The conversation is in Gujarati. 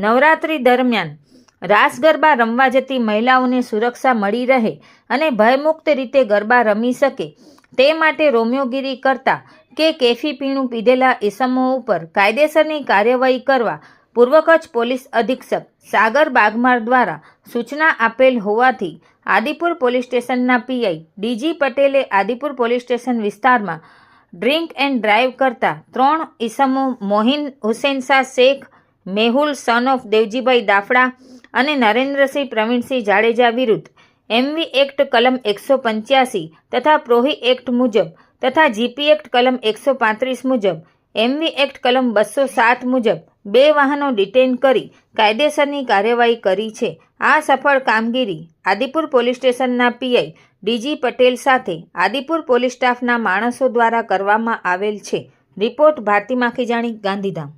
નવરાત્રિ દરમિયાન રાસ ગરબા રમવા જતી મહિલાઓને સુરક્ષા મળી રહે અને ભયમુક્ત રીતે ગરબા રમી શકે તે માટે રોમિયોગીરી કરતા કે કેફી પીણું પીધેલા ઇસમો ઉપર કાયદેસરની કાર્યવાહી કરવા પૂર્વ કચ્છ પોલીસ અધિક્ષક સાગર બાગમાર દ્વારા સૂચના આપેલ હોવાથી આદિપુર પોલીસ સ્ટેશનના પીઆઈ ડીજી પટેલે આદિપુર પોલીસ સ્ટેશન વિસ્તારમાં ડ્રિંક એન્ડ ડ્રાઈવ કરતા ત્રણ ઈસમો મોહિન હુસેન શાહ શેખ મેહુલ સન ઓફ દેવજીભાઈ દાફડા અને નરેન્દ્રસિંહ પ્રવીણસિંહ જાડેજા વિરુદ્ધ એમવી એક્ટ કલમ એકસો પંચ્યાસી તથા પ્રોહી એક્ટ મુજબ તથા જીપી એક્ટ કલમ એકસો પાંત્રીસ મુજબ એમવી એક્ટ કલમ બસો સાત મુજબ બે વાહનો ડિટેન કરી કાયદેસરની કાર્યવાહી કરી છે. આ સફળ કામગીરી આદિપુર પોલીસ સ્ટેશનના પીઆઈ ડીજી પટેલ સાથે આદિપુર પોલીસ સ્ટાફના માણસો દ્વારા કરવામાં આવેલ છે. રિપોર્ટ ભારતી માખીજાણી ગાંધીધામ.